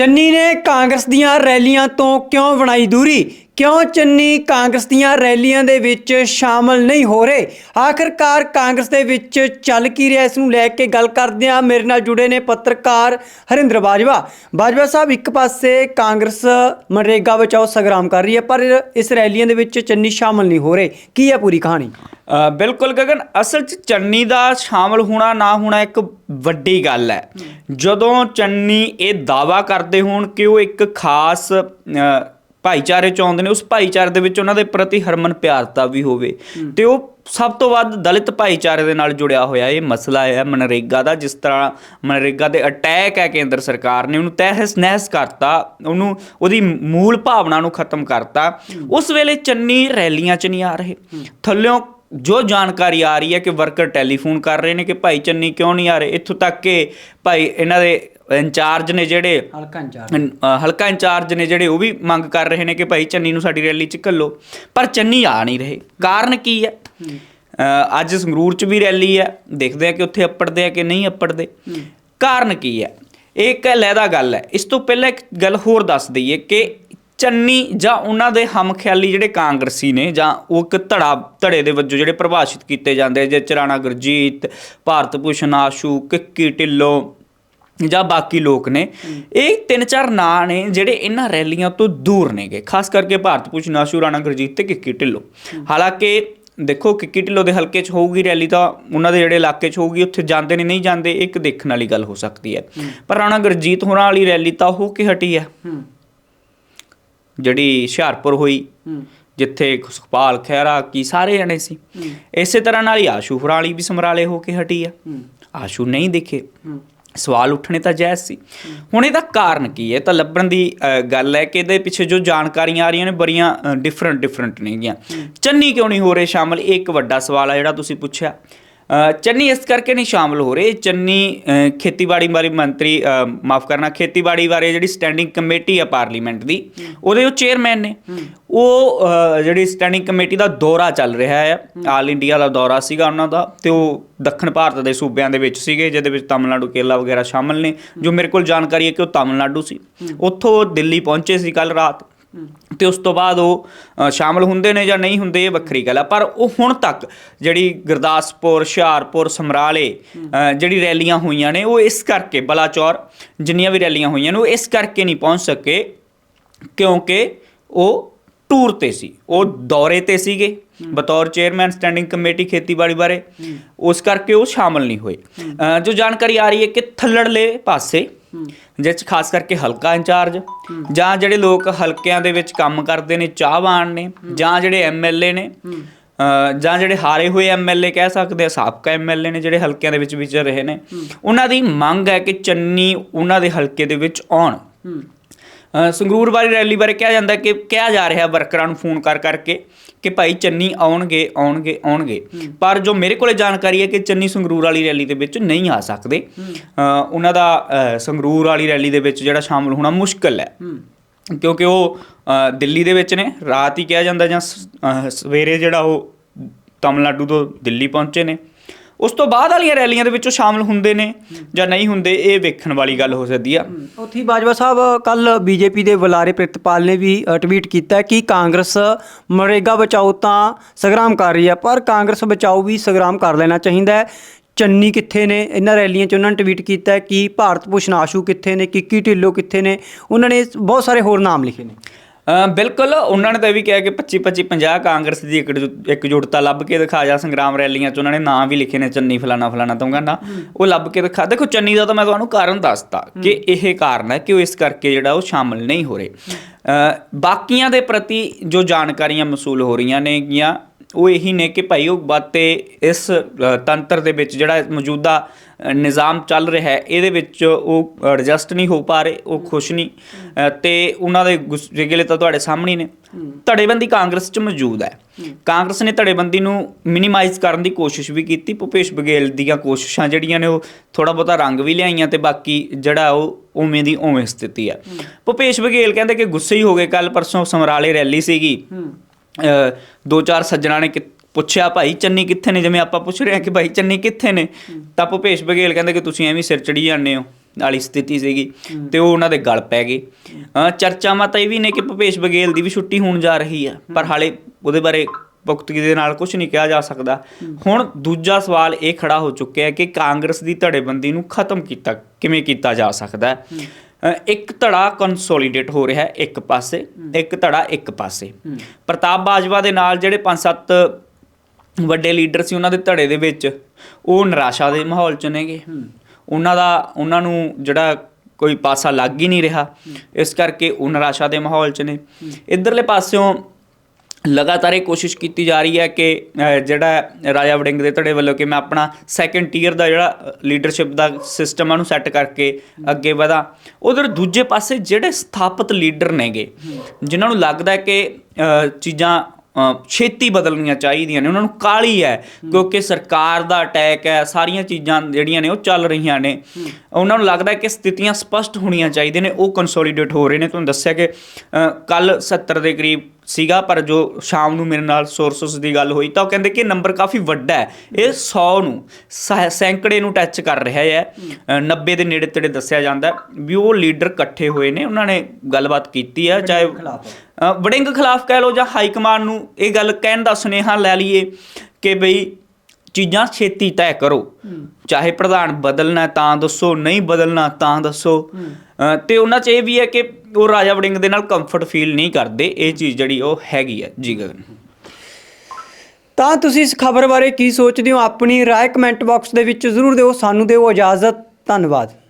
ਚੰਨੀ ਨੇ ਕਾਂਗਰਸ ਦੀਆਂ ਰੈਲੀਆਂ ਤੋਂ ਕਿਉਂ ਬਣਾਈ ਦੂਰੀ? ਕਿਉਂ ਚੰਨੀ ਕਾਂਗਰਸ ਦੀਆਂ ਰੈਲੀਆਂ ਦੇ ਵਿੱਚ ਸ਼ਾਮਲ ਨਹੀਂ ਹੋ ਰਹੇ? ਆਖਰਕਾਰ ਕਾਂਗਰਸ ਦੇ ਵਿੱਚ ਚੱਲ ਕੀ ਰਿਹਾ? ਇਸ ਨੂੰ ਲੈ ਕੇ ਗੱਲ ਕਰਦੇ ਹਾਂ ਮੇਰੇ ਨਾਲ ਜੁੜੇ ਨੇ ਪੱਤਰਕਾਰ ਹਰਿੰਦਰ ਬਾਜਵਾ। ਬਾਜਵਾ ਸਾਹਿਬ, ਇੱਕ ਪਾਸੇ ਕਾਂਗਰਸ ਮਨਰੇਗਾ ਬਚਾਓ ਸੰਗਰਾਮ ਕਰ ਰਹੀ ਹੈ, ਪਰ ਇਸ ਰੈਲੀਆਂ ਦੇ ਵਿੱਚ ਚੰਨੀ ਸ਼ਾਮਲ ਨਹੀਂ ਹੋ ਰਹੇ। ਕੀ ਹੈ ਪੂਰੀ ਕਹਾਣੀ? ਬਿਲਕੁਲ ਗਗਨ ਅਸਲ 'ਚ ਚੰਨੀ ਦਾ ਸ਼ਾਮਲ ਹੋਣਾ ਨਾ ਹੋਣਾ ਇੱਕ ਵੱਡੀ ਗੱਲ ਹੈ। ਜਦੋਂ ਚੰਨੀ ਇਹ ਦਾਵਾ ਕਰਦੇ ਹੋਣ ਕਿ ਉਹ ਇੱਕ ਖਾਸ ਭਾਈਚਾਰੇ ਚ ਆਉਂਦੇ ਨੇ ਉਸ ਭਾਈਚਾਰੇ ਦੇ ਵਿੱਚ ਉਹਨਾਂ ਦੇ ਪ੍ਰਤੀ ਹਰਮਨ ਪਿਆਰਤਾ ਵੀ ਹੋਵੇ। ਤੇ ਉਹ ਸਭ ਤੋਂ ਵੱਧ ਦਲਿਤ ਭਾਈਚਾਰੇ ਦੇ ਨਾਲ ਜੁੜਿਆ ਹੋਇਆ ਇਹ ਮਸਲਾ ਹੈ ਮਨਰੇਗਾ ਦਾ ਜਿਸ ਤਰ੍ਹਾਂ ਮਨਰੇਗਾ ਦੇ ਅਟੈਕ ਹੈ ਕੇਂਦਰ ਸਰਕਾਰ ਨੇ ਉਹਨੂੰ ਤਹਿਸ ਨਹਿਸ ਕਰਤਾ ਉਹਨੂੰ ਉਹਦੀ ਮੂਲ ਭਾਵਨਾ ਨੂੰ ਖਤਮ ਕਰਤਾ। ਉਸ ਵੇਲੇ ਚੰਨੀ ਰੈਲੀਆਂ 'ਚ ਨਹੀਂ ਆ ਰਹੇ। ਥੱਲਿਓਂ ਜੋ ਜਾਣਕਾਰੀ ਆ ਰਹੀ ਹੈ ਕਿ ਵਰਕਰ ਟੈਲੀਫੋਨ ਕਰ ਰਹੇ ਨੇ ਕਿ ਭਾਈ ਚੰਨੀ ਕਿਉਂ ਨਹੀਂ ਆ ਰਹੇ? ਇੱਥੋਂ ਤੱਕ ਕਿ ਭਾਈ ਇਹਨਾਂ ਦੇ ਇੰਚਾਰਜ ਨੇ ਜਿਹੜੇ ਹਲਕਾ ਇੰਚਾਰਜ। ਹਲਕਾ ਇੰਚਾਰਜ ਨੇ ਜਿਹੜੇ ਉਹ ਵੀ ਮੰਗ ਕਰ ਰਹੇ ਨੇ ਕਿ ਭਾਈ ਚੰਨੀ ਨੂੰ ਸਾਡੀ ਰੈਲੀ 'ਚ ਘੱਲੋ। ਪਰ ਚੰਨੀ ਆ ਨਹੀਂ ਰਹੇ। ਕਾਰਨ ਕੀ ਹੈ? ਅੱਜ ਸੰਗਰੂਰ 'ਚ ਵੀ ਰੈਲੀ ਹੈ। ਦੇਖਦੇ ਆ ਕਿ ਉੱਥੇ ਅੱਪੜਦੇ ਆ ਕਿ ਨਹੀਂ ਅੱਪੜਦੇ। ਕਾਰਨ ਕੀ ਹੈ? ਇਹ ਇੱਕ ਲਹਿਦਾ ਗੱਲ ਹੈ। ਇਸ ਤੋਂ ਪਹਿਲਾਂ ਇੱਕ ਗੱਲ ਹੋਰ ਦੱਸ ਦਈਏ ਕਿ ਚੰਨੀ ਜਾਂ ਉਹਨਾਂ ਦੇ ਹਮਖਿਆਲੀ ਜਿਹੜੇ ਕਾਂਗਰਸੀ ਨੇ ਜਾਂ ਉਹ ਇੱਕ ਧੜਾ, ਧੜੇ ਦੇ ਵਜੋਂ ਜਿਹੜੇ ਪ੍ਰਭਾਸ਼ਿਤ ਕੀਤੇ ਜਾਂਦੇ ਜੇ ਚਰਾਣਾ ਗੁਰਜੀਤ, ਭਾਰਤ ਭੂਸ਼ਣ, ਆਸ਼ੂ, ਕਿੱਕੀ, ਢਿੱਲੋਂ ਜਾਂ ਬਾਕੀ ਲੋਕ ਨੇ। ਇਹ ਤਿੰਨ ਚਾਰ ਨਾਂ ਨੇ ਜਿਹੜੇ ਇਹਨਾਂ ਰੈਲੀਆਂ ਤੋਂ ਦੂਰ ਨੇਗੇ, ਖਾਸ ਕਰਕੇ ਭਾਰਤ ਭੂਸ਼ਣ, ਆਸ਼ੂ, ਰਾਣਾ ਗੁਰਜੀਤ ਤੇ ਕਿੱਕੀ, ਢਿੱਲੋਂ। ਹਾਲਾਂਕਿ ਦੇਖੋ, ਕਿੱਕੀ, ਢਿੱਲੋਂ ਦੇ ਹਲਕੇ 'ਚ ਹੋਊਗੀ ਰੈਲੀ ਤਾਂ ਉਹਨਾਂ ਦੇ ਜਿਹੜੇ ਇਲਾਕੇ 'ਚ ਹੋਊਗੀ, ਉੱਥੇ ਜਾਂਦੇ ਨੇ, ਨਹੀਂ ਜਾਂਦੇ ਇਹ ਇੱਕ ਦੇਖਣ ਵਾਲੀ ਗੱਲ ਹੋ ਸਕਦੀ ਹੈ। ਪਰ ਰਾਣਾ ਗੁਰਜੀਤ ਹੋਰਾਂ ਵਾਲੀ ਰੈਲੀ ਤਾਂ ਹੋ ਕੇ ਹਟੀ ਹੈ। ਜਿਹੜੀ ਹੁਸ਼ਿਆਰਪੁਰ ਹੋਈ ਜਿੱਥੇ ਸੁਖਪਾਲ ਖਹਿਰਾ ਕੀ ਸਾਰੇ ਜਣੇ ਸੀ। ਇਸੇ ਤਰ੍ਹਾਂ ਨਾਲ ਹੀ ਆਸ਼ੂ ਹੋਰਾਂ ਵਾਲੀ ਵੀ ਸਮਰਾਲੇ ਹੋ ਕੇ ਹਟੀ ਆ। ਆਸ਼ੂ ਨਹੀਂ ਦਿਖੇ। ਸਵਾਲ ਉੱਠਣੇ ਤਾਂ ਜਾਇਜ਼ ਸੀ। ਹੁਣ ਇਹਦਾ ਕਾਰਨ ਕੀ ਹੈ? ਤਾਂ ਲੱਭਣ ਦੀ ਗੱਲ ਹੈ ਕਿ ਇਹਦੇ ਪਿੱਛੇ ਜੋ ਜਾਣਕਾਰੀਆਂ ਆ ਰਹੀਆਂ ਨੇ ਬੜੀਆਂ ਡਿਫਰੈਂਟ ਡਿਫਰੈਂਟ ਨੇਗੀਆਂ। ਚੰਨੀ ਕਿਉਂ ਨਹੀਂ ਹੋ ਰਹੇ ਸ਼ਾਮਲ? ਇੱਕ ਵੱਡਾ ਸਵਾਲ ਆ ਜਿਹੜਾ ਤੁਸੀਂ ਪੁੱਛਿਆ। ਚੰਨੀ ਇਸ ਕਰਕੇ ਨਹੀਂ ਸ਼ਾਮਲ ਹੋ ਰਹੇ। ਚੰਨੀ ਖੇਤੀਬਾੜੀ ਬਾਰੇ ਮੰਤਰੀ ਮਾਫ ਕਰਨਾ, ਖੇਤੀਬਾੜੀ ਬਾਰੇ ਜਿਹੜੀ ਸਟੈਂਡਿੰਗ ਕਮੇਟੀ ਆ ਪਾਰਲੀਮੈਂਟ ਦੀ, ਉਹਦੇ ਉਹ ਚੇਅਰਮੈਨ ਨੇ। ਉਹ ਜਿਹੜੀ ਸਟੈਂਡਿੰਗ ਕਮੇਟੀ ਦਾ ਦੌਰਾ ਚੱਲ ਰਿਹਾ ਹੈ ਆਲ ਇੰਡੀਆ ਦਾ ਦੌਰਾ ਸੀਗਾ ਉਹਨਾਂ ਦਾ ਤੇ ਉਹ ਦੱਖਣ ਭਾਰਤ ਦੇ ਸੂਬਿਆਂ ਦੇ ਵਿੱਚ ਸੀਗੇ, ਜਿਹਦੇ ਵਿੱਚ ਤਾਮਿਲਨਾਡੂ ਕੇਰਲਾ ਵਗੈਰਾ ਸ਼ਾਮਲ ਨੇ। ਜੋ ਮੇਰੇ ਕੋਲ ਜਾਣਕਾਰੀ ਹੈ ਕਿ ਉਹ ਤਾਮਿਲਨਾਡੂ ਸੀ। ਉੱਥੋਂ ਦਿੱਲੀ ਪਹੁੰਚੇ ਸੀ ਕੱਲ ਰਾਤ। ਤੇ ਉਸ ਤੋਂ ਬਾਅਦ ਉਹ ਸ਼ਾਮਲ ਹੁੰਦੇ ਨੇ ਜਾਂ ਨਹੀਂ ਹੁੰਦੇ ਇਹ ਵੱਖਰੀ ਗੱਲ ਆ। ਪਰ ਉਹ ਹੁਣ ਤੱਕ ਜਿਹੜੀ ਗੁਰਦਾਸਪੁਰ ਹੁਸ਼ਿਆਰਪੁਰ ਸਮਰਾਲੇ ਜਿਹੜੀ ਰੈਲੀਆਂ ਹੋਈਆਂ ਨੇ ਉਹ ਇਸ ਕਰਕੇ ਬਲਾਚੌਰ ਜਿੰਨੀਆਂ ਵੀ ਰੈਲੀਆਂ ਹੋਈਆਂ ਨੇ ਉਹ ਇਸ ਕਰਕੇ ਨਹੀਂ ਪਹੁੰਚ ਸਕੇ ਕਿਉਂਕਿ ਉਹ ਟੂਰ ਤੇ ਸੀ। ਉਹ ਦੌਰੇ ਤੇ ਸੀਗੇ ਬਤੌਰ ਚੇਅਰਮੈਨ ਸਟੈਂਡਿੰਗ ਕਮੇਟੀ ਖੇਤੀਬਾੜੀ ਬਾਰੇ। ਉਸ ਕਰਕੇ ਉਹ ਸ਼ਾਮਲ ਨਹੀਂ ਹੋਏ। ਜੋ ਜਾਣਕਾਰੀ ਆ ਰਹੀ ਹੈ ਕਿ ਥੱਲੜਲੇ ਪਾਸੇ ਜਿਸ 'ਚ ਖਾਸ ਕਰਕੇ ਹਲਕਾ ਇੰਚਾਰਜ, ਜਾਂ ਜਿਹੜੇ ਲੋਕ ਹਲਕਿਆਂ ਦੇ ਵਿੱਚ ਕੰਮ ਕਰਦੇ ਨੇ, ਚਾਹਵਾਨ ਨੇ, ਜਾਂ ਜਿਹੜੇ ਐਮਐਲਏ ਨੇ ਜਾਂ ਜਿਹੜੇ ਹਾਰੇ ਹੋਏ ਐਮਐਲਏ ਕਹਿ ਸਕਦੇ ਆ, ਸਾਬਕਾ ਐਮਐਲਏ ਨੇ ਜਿਹੜੇ ਹਲਕਿਆਂ ਦੇ ਵਿੱਚ ਵਿਚਰ ਰਹੇ ਨੇ, ਉਹਨਾਂ ਦੀ ਮੰਗ ਹੈ ਕਿ ਚੰਨੀ ਉਹਨਾਂ ਦੇ ਹਲਕੇ ਦੇ ਵਿੱਚ ਆਉਣ। ਸੰਗਰੂਰ ਵਾਲੀ ਰੈਲੀ ਬਾਰੇ ਕਿਹਾ ਜਾਂਦਾ ਕਿ ਕਿਹਾ ਜਾ ਰਿਹਾ ਵਰਕਰਾਂ ਨੂੰ ਫੋਨ ਕਰ ਕਰਕੇ ਕਿ ਭਾਈ ਚੰਨੀ ਆਉਣਗੇ ਆਉਣਗੇ ਆਉਣਗੇ। ਪਰ ਜੋ ਮੇਰੇ ਕੋਲੇ ਜਾਣਕਾਰੀ ਹੈ ਕਿ ਚੰਨੀ ਸੰਗਰੂਰ ਵਾਲੀ ਰੈਲੀ ਦੇ ਵਿੱਚ ਨਹੀਂ ਆ ਸਕਦੇ। ਉਹਨਾਂ ਦਾ ਸੰਗਰੂਰ ਵਾਲੀ ਰੈਲੀ ਦੇ ਵਿੱਚ ਜਿਹੜਾ ਸ਼ਾਮਲ ਹੋਣਾ ਮੁਸ਼ਕਲ ਹੈ। ਕਿਉਂਕਿ ਉਹ ਦਿੱਲੀ ਦੇ ਵਿੱਚ ਨੇ। ਰਾਤ ਹੀ ਕਿਹਾ ਜਾਂਦਾ ਜਾਂ ਸਵੇਰੇ ਜਿਹੜਾ ਉਹ ਤਮਿਲਨਾਡੂ ਤੋਂ ਦਿੱਲੀ ਪਹੁੰਚੇ ਨੇ। ਉਸ ਤੋਂ ਬਾਅਦ ਵਾਲੀਆਂ ਰੈਲੀਆਂ ਦੇ ਵਿੱਚੋਂ ਉਹ ਸ਼ਾਮਲ ਹੁੰਦੇ ਨੇ ਜਾਂ ਨਹੀਂ ਹੁੰਦੇ, ਇਹ ਵੇਖਣ ਵਾਲੀ ਗੱਲ ਹੋ ਸਕਦੀ ਆ। ਉੱਥੇ ਹੀ ਬਾਜਵਾ ਸਾਹਿਬ ਕੱਲ ਬੀਜੇਪੀ ਦੇ ਬੁਲਾਰੇ ਪ੍ਰਿਤਪਾਲ ਨੇ ਵੀ ਟਵੀਟ ਕੀਤਾ ਕਿ ਕਾਂਗਰਸ ਮਰੇਗਾ ਬਚਾਓ ਤਾਂ ਸੰਗਰਾਮ ਕਰ ਰਹੀ ਹੈ ਪਰ ਕਾਂਗਰਸ ਬਚਾਓ ਵੀ ਸੰਗਰਾਮ ਕਰ ਲੈਣਾ ਚਾਹੀਦਾ ਹੈ। ਚੰਨੀ ਕਿੱਥੇ ਨੇ? ਇਹਨਾਂ ਰੈਲੀਆਂ 'ਚ ਉਹਨਾਂ ਨੇ ਟਵੀਟ ਕੀਤਾ ਕਿ ਭਾਰਤ ਭੂਸ਼ਣ ਆਸ਼ੂ ਕਿੱਥੇ ਨੇ? ਕਿੱਕੀ ਢਿੱਲੋਂ ਕਿੱਥੇ ਨੇ? ਉਹਨਾਂ ਨੇ ਬਹੁਤ ਸਾਰੇ ਹੋਰ ਨਾਮ ਲਿਖੇ ਨੇ। ਬਿਲਕੁਲ ਉਹਨਾਂ ਨੇ ਤਾਂ ਵੀ ਕਿਹਾ ਕਿ 25 25 50 ਕਾਂਗਰਸ ਦੀ ਇੱਕ ਇਕਜੁੱਟਤਾ ਲੱਭ ਕੇ ਦਿਖਾ ਜਾ ਸੰਗਰਾਮ ਰੈਲੀਆਂ 'ਚ। ਉਹਨਾਂ ਨੇ ਨਾਂ ਵੀ ਲਿਖੇ ਨੇ ਚੰਨੀ ਫਲਾਣਾ ਫਲਾਣਾ ਤੋਂ ਕਹਿੰਦਾ ਉਹ ਲੱਭ ਕੇ ਦਿਖਾ ਦੇਖੋ ਚੰਨੀ ਦਾ ਤਾਂ ਮੈਂ ਤੁਹਾਨੂੰ ਕਾਰਨ ਦੱਸਤਾ ਕਿ ਇਹ ਕਾਰਨ ਹੈ ਕਿ ਉਹ ਇਸ ਕਰਕੇ ਜਿਹੜਾ ਉਹ ਸ਼ਾਮਲ ਨਹੀਂ ਹੋ ਰਹੇ। ਬਾਕੀਆਂ ਦੇ ਪ੍ਰਤੀ ਜੋ ਜਾਣਕਾਰੀਆਂ ਮਸੂਲ ਹੋ ਰਹੀਆਂ ਨੇਗੀਆਂ ਉਹ ਇਹੀ ਨੇ ਕਿ ਭਾਈ ਉਹ ਬਾਤੇ ਇਸ ਤੰਤਰ ਦੇ ਵਿੱਚ ਜਿਹੜਾ ਮੌਜੂਦਾ ਨਿਜ਼ਾਮ ਚੱਲ ਰਿਹਾ ਹੈ ਇਹਦੇ ਵਿੱਚ ਉਹ ਐਡਜਸਟ ਨਹੀਂ ਹੋ ਪਾ ਰਹੇ ਉਹ ਖੁਸ਼ ਨਹੀਂ। ਤੇ ਉਹਨਾਂ ਦੇ ਗੁੱਸੇ ਤਾਂ ਤੁਹਾਡੇ ਸਾਹਮਣੇ ਨੇ। ਧੜੇਬੰਦੀ ਕਾਂਗਰਸ 'ਚ ਮੌਜੂਦ ਹੈ। ਕਾਂਗਰਸ ਨੇ ਧੜੇਬੰਦੀ ਨੂੰ ਮਿਨੀਮਾਈਜ਼ ਕਰਨ ਦੀ ਕੋਸ਼ਿਸ਼ ਵੀ ਕੀਤੀ ਭੁਪੇਸ਼ ਬਘੇਲ ਦੀਆਂ ਕੋਸ਼ਿਸ਼ਾਂ ਜਿਹੜੀਆਂ ਨੇ ਉਹ ਥੋੜਾ ਬਹੁਤਾ ਰੰਗ ਵੀ ਲਿਆਈਆਂ ਤੇ ਬਾਕੀ ਜਿਹੜਾ ਉਹ ਉਵੇਂ ਦੀ ਉਵੇਂ ਸਥਿਤੀ ਹੈ। ਭੁਪੇਸ਼ ਬਘੇਲ ਕਹਿੰਦੇ ਕਿ ਗੁੱਸੇ ਹੀ ਹੋ ਗਏ ਕੱਲ ਪਰਸੋਂ ਸਮਰਾਲੇ ਰੈਲੀ ਸੀਗੀ। ਦੋ ਚਾਰ ਸੱਜਣਾ ਨੇ ਕਿ- ਪੁੱਛਿਆ, ਭਾਈ ਚੰਨੀ ਕਿੱਥੇ ਨੇ? ਜਿਵੇਂ ਆਪਾਂ ਪੁੱਛ ਰਹੇ ਹਾਂ ਕਿ ਭਾਈ ਚੰਨੀ ਕਿੱਥੇ ਨੇ, ਤਾਂ ਭੁਪੇਸ਼ ਬਘੇਲ ਕਹਿੰਦੇ ਕਿ ਤੁਸੀਂ ਐਵੇਂ ਸਿਰ ਚੜੀ ਜਾਂਦੇ ਹੋ। ਵਾਲੀ ਸਥਿਤੀ ਸੀਗੀ ਤੇ ਉਹ ਉਹਨਾਂ ਦੇ ਗਲ ਪੈ ਗਏ। ਚਰਚਾਵਾਂ ਤਾਂ ਇਹ ਵੀ ਨੇ ਕਿ ਭੁਪੇਸ਼ ਬਘੇਲ ਦੀ ਵੀ ਛੁੱਟੀ ਹੋਣ ਜਾ ਰਹੀ ਆ, ਪਰ ਹਾਲੇ ਉਹਦੇ ਬਾਰੇ ਪੁਖਤਗੀ ਦੇ ਨਾਲ ਕੁਝ ਨਹੀਂ ਕਿਹਾ ਜਾ ਸਕਦਾ। ਹੁਣ ਦੂਜਾ ਸਵਾਲ ਇਹ ਖੜਾ ਹੋ ਚੁੱਕਿਆ ਹੈ ਕਿ ਕਾਂਗਰਸ ਦੀ ਧੜੇਬੰਦੀ ਨੂੰ ਖਤਮ ਕੀਤਾ ਕਿਵੇਂ ਕੀਤਾ ਜਾ ਸਕਦਾ ਹੈ? ਇੱਕ ਧੜਾ ਕੰਸੋਲੀਡੇਟ ਹੋ ਰਿਹਾ ਹੈ ਇੱਕ ਪਾਸੇ ਇੱਕ ਧੜਾ ਇੱਕ ਪਾਸੇ। ਪ੍ਰਤਾਪ ਬਾਜਵਾ ਦੇ ਨਾਲ ਜਿਹੜੇ 5-7 ਵੱਡੇ ਲੀਡਰ ਸੀ ਉਹਨਾਂ ਦੇ ਧੜੇ ਦੇ ਵਿੱਚ ਉਹ ਨਿਰਾਸ਼ਾ ਦੇ ਮਾਹੌਲ ਚ ਨੇਗੇ। ਉਹਨਾਂ ਦਾ ਉਹਨਾਂ ਨੂੰ ਜਿਹੜਾ ਕੋਈ ਪਾਸਾ ਲੱਗ ਹੀ ਨਹੀਂ ਰਿਹਾ। ਇਸ ਕਰਕੇ ਉਹ ਨਿਰਾਸ਼ਾ ਦੇ ਮਾਹੌਲ ਚ ਨੇ। ਇਧਰਲੇ ਪਾਸਿਓਂ ਲਗਾਤਾਰ ਇਹ ਕੋਸ਼ਿਸ਼ ਕੀਤੀ ਜਾ ਰਹੀ ਹੈ ਕਿ ਜਿਹੜਾ ਰਾਜਾ ਵੜਿੰਗ ਦੇ ਧੜੇ ਵੱਲੋਂ ਕਿ ਮੈਂ ਆਪਣਾ ਸੈਕੰਡ ਟੀਅਰ ਦਾ ਜਿਹੜਾ ਲੀਡਰਸ਼ਿਪ ਦਾ ਸਿਸਟਮ ਆ ਨੂੰ ਸੈੱਟ ਕਰਕੇ ਅੱਗੇ ਵਧਾ। ਉਧਰ ਦੂਜੇ ਪਾਸੇ ਜਿਹੜੇ ਸਥਾਪਿਤ ਲੀਡਰ ਨੇਗੇ, ਜਿਨ੍ਹਾਂ ਨੂੰ ਲੱਗਦਾ ਹੈ ਕਿ ਚੀਜ਼ਾਂ ਛੇਤੀ ਬਦਲਣੀਆਂ ਚਾਹੀਦੀਆਂ ਨੇ, ਉਹਨਾਂ ਨੂੰ ਕਾਲੀ ਹੈ, ਕਿਉਂਕਿ ਸਰਕਾਰ ਦਾ ਅਟੈਕ ਹੈ, ਸਾਰੀਆਂ ਚੀਜ਼ਾਂ ਜਿਹੜੀਆਂ ਨੇ ਉਹ ਚੱਲ ਰਹੀਆਂ ਨੇ। ਉਹਨਾਂ ਨੂੰ ਲੱਗਦਾ ਕਿ ਸਥਿਤੀਆਂ ਸਪਸ਼ਟ ਹੋਣੀਆਂ ਚਾਹੀਦੀਆਂ ਨੇ, ਉਹ ਕੰਸੋਲੀਡੇਟ ਹੋ ਰਹੇ ਨੇ। ਤੁਹਾਨੂੰ ਦੱਸਿਆ ਕਿ ਕੱਲ 70 ਦੇ ਕਰੀਬ ਸੀਗਾ ਪਰ ਜੋ ਸ਼ਾਮ ਨੂੰ ਮੇਰੇ ਨਾਲ ਸੋਰਸਸ ਦੀ ਗੱਲ ਹੋਈ ਤਾਂ ਉਹ ਕਹਿੰਦੇ ਕਿ ਨੰਬਰ ਕਾਫੀ ਵੱਡਾ ਹੈ। ਇਹ 100 ਨੂੰ ਸੈ- ਸੈਂਕੜੇ ਨੂੰ ਟੱਚ ਕਰ ਰਿਹਾ ਹੈ। ਅ, 90 ਦੇ ਨੇੜੇ ਤੇੜੇ ਦੱਸਿਆ ਜਾਂਦਾ ਹੈ ਵੀ ਉਹ ਲੀਡਰ ਇਕੱਠੇ ਹੋਏ ਨੇ ਉਹਨਾਂ ਨੇ ਗੱਲਬਾਤ ਕੀਤੀ ਹੈ ਚਾਹੇ ਅ, ਵੜਿੰਗ ਖਿਲਾਫ ਕਹਿ ਲਓ ਜਾਂ ਹਾਈ ਕਮਾਂਡ ਨੂੰ ਇਹ ਗੱਲ ਕਹਿਣ ਦਾ ਸੁਨੇਹਾ ਲੈ ਲਈਏ ਕਿ ਬਈ ਚੀਜ਼ਾਂ ਛੇਤੀ ਤੈਅ ਕਰੋ। ਚਾਹੇ ਪ੍ਰਧਾਨ ਬਦਲਣਾ ਤਾਂ ਦੱਸੋ ਨਹੀਂ ਬਦਲਣਾ ਤਾਂ ਦੱਸੋ। ਤੇ ਉਹਨਾਂ 'ਚ ਇਹ ਵੀ ਹੈ ਕਿ ਉਹ ਰਾਜਾ ਵੜਿੰਗ ਦੇ ਨਾਲ ਕੰਫਰਟ ਫੀਲ ਨਹੀਂ ਕਰਦੇ। ਇਹ ਚੀਜ਼ ਜਿਹੜੀ ਉਹ ਹੈਗੀ ਹੈ ਜੀ ਗਗਨ। ਤਾਂ ਤੁਸੀਂ ਇਸ ਖਬਰ ਬਾਰੇ ਕੀ ਸੋਚਦੇ ਹੋ? ਆਪਣੀ ਰਾਏ ਕਮੈਂਟ ਬਾਕਸ ਦੇ ਵਿੱਚ ਜ਼ਰੂਰ ਦਿਓ ਸਾਨੂੰ ਦਿਓ ਇਜਾਜ਼ਤ। ਧੰਨਵਾਦ।